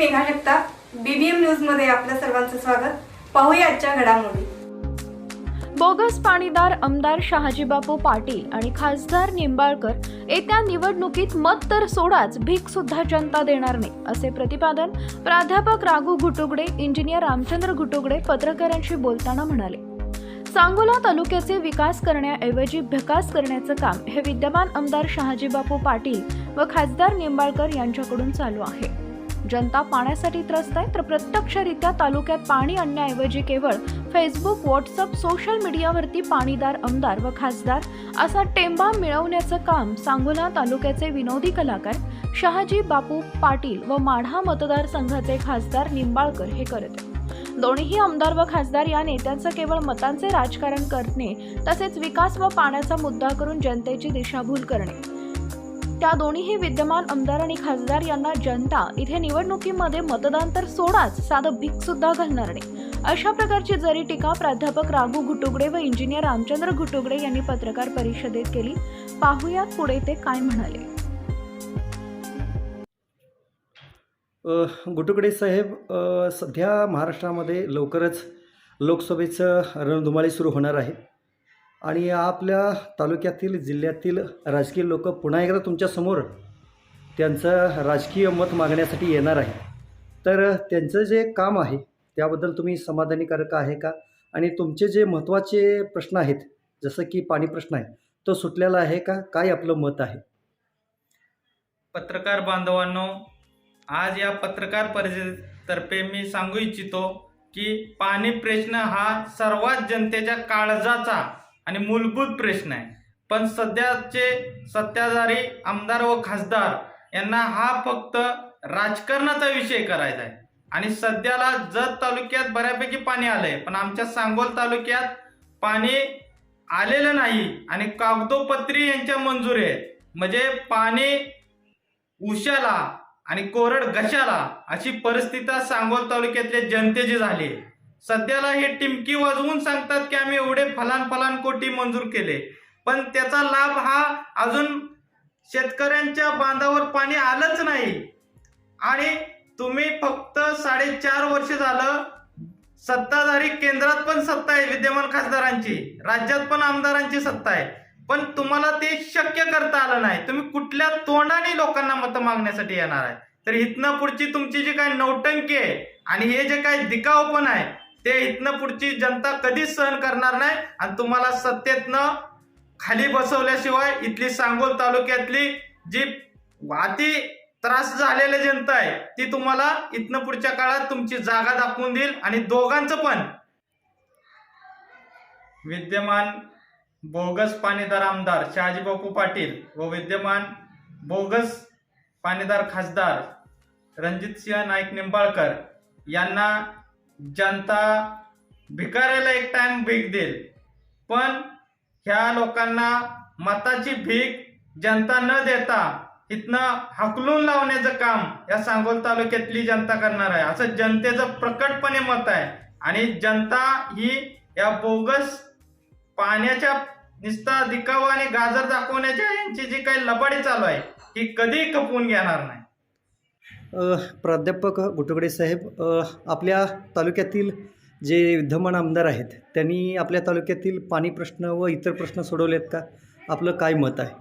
Megha Jagtap BBM न्यूजमध्ये आपल्या सर्वांचं स्वागत. पाहूया आजच्या घडामोडी. बोगस पाणीदार आमदार शहाजीबापू पाटील आणि खासदार निंबाळकर येत्या निवडणुकीत मत तर सोडाच भीक सुद्धा जनता देणार नाही असे प्रतिपादन प्राध्यापक राघू घुटुगडे इंजिनियर रामचंद्र घुटुगडे पत्रकारांशी बोलताना म्हणाले. सांगोला तालुक्याचे विकास करण्याऐवजी भकास करण्याचं काम हे विद्यमान आमदार शहाजीबापू पाटील व खासदार निंबाळकर यांच्याकडून चालू आहे. जनता पाण्यासाठी त्रस्त आहे तर प्रत्यक्षरित्या तालुक्यात पाणी आणण्याऐवजी केवळ फेसबुक व्हॉट्सअप सोशल मीडियावरती पाणीदार आमदार व खासदार असा टेंबा मिळवण्याचं काम सांगोला तालुक्याचे विनोदी कलाकार शहाजी बापू पाटील व माढा मतदारसंघाचे खासदार निंबाळकर हे करत आहेत. आमदार व खासदार या नेत्यांचं केवळ मतांचे राजकारण करणे तसेच विकास व पाण्याचा मुद्दा करून जनतेची दिशाभूल करणे. त्या दोन्हीही विद्यमान आमदार आणि खासदार यांना जनता इथे निवडणुकीमध्ये मतदान तर सोडाच साधं भीक सुद्धा घालणार नाही. अशा प्रकारची जरी टीका प्राध्यापक राघू घुटुगडे व इंजिनियर रामचंद्र घुटुगडे यांनी पत्रकार परिषदेत केली पाहुयात पुढे ते काय म्हणाले. अ, गुटुकडे साहेब सध्या महाराष्ट्रामध्ये लवकरच लोकसभेचं रणधुमाळी सुरू होणार आहे. आणि आपल्या तालुक्यातील जिल्ह्यातील राजकीय लोक पुन्हा एकदा तुमच्यासमोर त्यांचं राजकीय मत मागण्यासाठी येणार आहे. तर त्यांचं जे काम आहे त्याबद्दल तुम्ही समाधानीकारक आहे का? आणि तुमचे जे महत्त्वाचे प्रश्न आहेत जसं की पाणी प्रश्न आहे तो सुटलेला आहे का? काय आपलं मत आहे? पत्रकार बांधवांनो आज या पत्रकार परिषदेतर्फे मी सांगू इच्छितो की पाणी प्रश्न हा सर्वात जनतेच्या काळजाचा आणि मूलभूत प्रश्न आहे. पण सध्याचे सत्ताधारी आमदार व खासदार यांना हा फक्त राजकारणाचा विषय करायचा आहे. आणि सध्याला जत तालुक्यात बऱ्यापैकी पाणी आलंय पण आमच्या सांगोल तालुक्यात पाणी आलेलं नाही आणि कागदोपत्री यांच्या मंजुरी आहेत. म्हणजे पाणी उशाला आणि कोरड घशाला अशी परिस्थिती सांगोल तालुक्यातल्या जनतेची झाली आहे. सध्याला हे टिमकी वाजवून सांगतात की आम्ही एवढे फलान फलान कोटी मंजूर केले. पण त्याचा लाभ हा अजून शेतकऱ्यांच्या बांधावर पाणी आलंच नाही. आणि तुम्ही फक्त साडेचार वर्ष झालं सत्ताधारी केंद्रात पण सत्ता आहे विद्यमान खासदारांची. राज्यात पण आमदारांची सत्ता आहे. पण तुम्हाला ते शक्य करता आलं नाही. तुम्ही कुठल्या तोंडाने लोकांना मतं मागण्यासाठी येणार आहे? तर इथनं पुढची तुमची जी काही नौटंकी आहे आणि हे जे काही दिकाव पण आहे ते इथनं पुढची जनता कधीच सहन करणार नाही आणि तुम्हाला सत्तेतनं खाली बसवल्याशिवाय इथली सांगोल तालुक्यातली जी अति त्रास झालेली जनता आहे ती तुम्हाला इथनं पुढच्या काळात तुमची जागा दाखवून देईल आणि दोघांचं पण. विद्यमान बोगस पाणीदार आमदार शहाजीबापू पाटील व विद्यमान बोगस पाणीदार खासदार रणजितसिंह नाईक निंबाळकर यांना जनता भिकाऱ्याला एक टाइम भीक देईल. पण ह्या लोकांना मताची भीक जनता न देता इथनं हकलून लावण्याचं काम या सांगोल तालुक्यातली जनता करणार आहे. असं जनतेचं प्रकटपणे मत आहे. आणि जनता ही या बोगस पाण्याच्या निस्ता दिखावा आणि गाजर दाखवण्याच्या यांची जी काही लबाडी चालू आहे ही कधी खपवून घेणार नाही. प्राध्यापक गुटुकडे साहेब आपल्या तालुक्यातील जे विद्यमान आमदार आहेत त्यांनी आपल्या तालुक्यातील पाणी प्रश्न व इतर प्रश्न सोडवलेत का? आपलं काय मत आहे?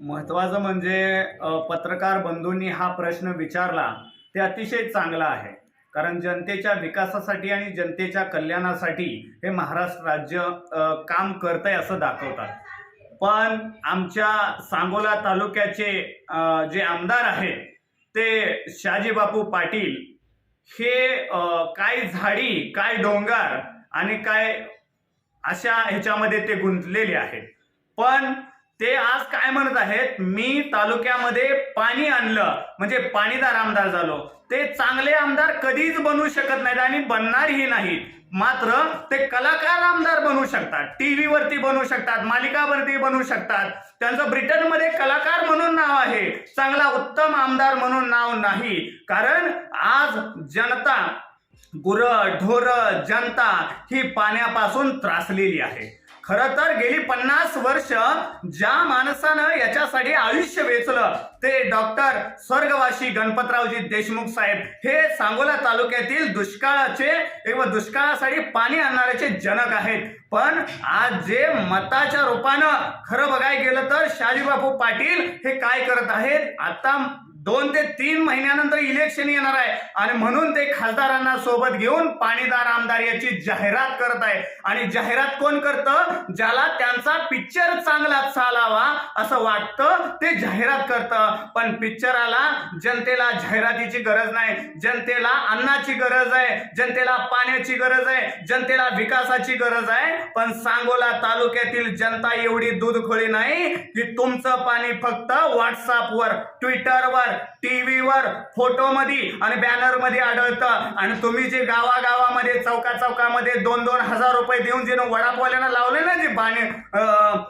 महत्त्वाचं म्हणजे पत्रकार बंधूंनी हा प्रश्न विचारला ते अतिशय चांगला आहे. कारण जनतेच्या विकासासाठी आणि जनतेच्या कल्याणासाठी हे महाराष्ट्र राज्य काम करत आहे असं दाखवतात. पण आमच्या सांगोला तालुक्याचे जे आमदार आहेत ते शहाजीबापू पाटील हे काय झाडी काय डोंगर आणि काय अशा ह्याच्यामध्ये ते गुंतलेले आहेत. पण ते आज काय म्हणत आहेत मी तालुक्यामध्ये पाणी आणलं म्हणजे पाणीदार आमदार झालो. ते चांगले आमदार कधीच बनू शकत नाहीत आणि बनणारही नाहीत. मात्र ते कलाकार आमदार बनू शकतात टी व्हीवरती बनू शकतात मालिकावरती बनू शकतात. त्यांचं ब्रिटनमध्ये कलाकार म्हणून नाव आहे. चांगला उत्तम आमदार म्हणून नाव नाही. कारण आज जनता गुरं ढोरं जनता ही पाण्यापासून त्रासलेली आहे. खरं तर गेली पन्नास वर्ष ज्या माणसानं याच्यासाठी आयुष्य वेचलं ते डॉक्टर स्वर्गवासी गणपतरावजी देशमुख साहेब हे सांगोला तालुक्यातील दुष्काळाचे किंवा दुष्काळासाठी पाणी आणणाऱ्याचे जनक आहेत. पण आज जे मताच्या रूपानं खरं बघायला गेलं तर शाजीबापू पाटील हे काय करत आहेत? आता दोन ते तीन महिन्यानंतर इलेक्शन येणार आहे. आणि म्हणून ते खासदारांना सोबत घेऊन पाणीदार आमदार याची जाहिरात करत आहे. आणि जाहिरात कोण करतं? ज्याला त्यांचा पिक्चर चांगला चालावा असं वाटतं ते जाहिरात करतं. पण पिक्चराला जनतेला जाहिरातीची गरज नाही. जनतेला अन्नाची गरज आहे. जनतेला पाण्याची गरज आहे. जनतेला विकासाची गरज आहे. पण सांगोला तालुक्यातील जनता एवढी दूधखोळी नाही की तुमचं पाणी फक्त व्हॉट्सअपवर ट्विटरवर टीव्हीवर फोटोमध्ये आणि बॅनरमध्ये आढळतं. आणि तुम्ही जे गावागावामध्ये चौका चौकामध्ये दोन दोन हजार रुपये देऊन जे वडापावल्यांना लावले ना जे बाणे अं,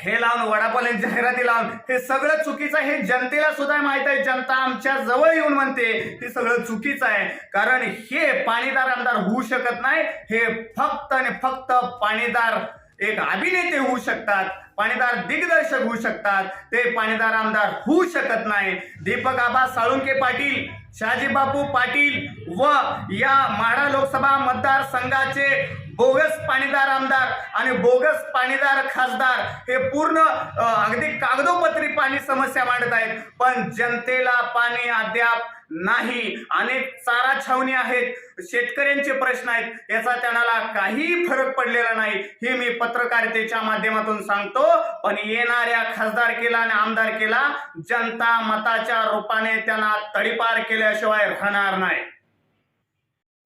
हे लावून वडापावल्यांची जाहिराती लावून हे सगळं चुकीचं आहे. हे जनतेला सुद्धा माहीत आहे. जनता आमच्या जवळ येऊन म्हणते हे सगळं चुकीचं आहे. कारण हे पाणीदार आमदार होऊ शकत नाही. हे फक्त आणि फक्त पाणीदार एक अभिनेते होऊ शकतात पाणीदार दिग्दर्शक होऊ शकतात ते पाणीदार आमदार होऊ शकत नाही. दीपक आबा साळुंके पाटील शहाजीबापू पाटील व या माढा लोकसभा मतदारसंघाचे बोगस पाणीदार आमदार आणि बोगस पाणीदार खासदार हे पूर्ण अगदी कागदोपत्री पाणी समस्या मांडत आहेत. पण जनतेला पाणी अद्याप नाही. अनेक चारा छावणी आहेत. शेतकऱ्यांचे प्रश्न आहेत. याचा त्यांना काही फरक पडलेला नाही. हे मी पत्रकारितेच्या माध्यमातून सांगतो. पण येणाऱ्या खासदार केला आणि आमदारकीला जनता मताच्या रूपाने त्यांना तडीपार केल्याशिवाय राहणार नाही.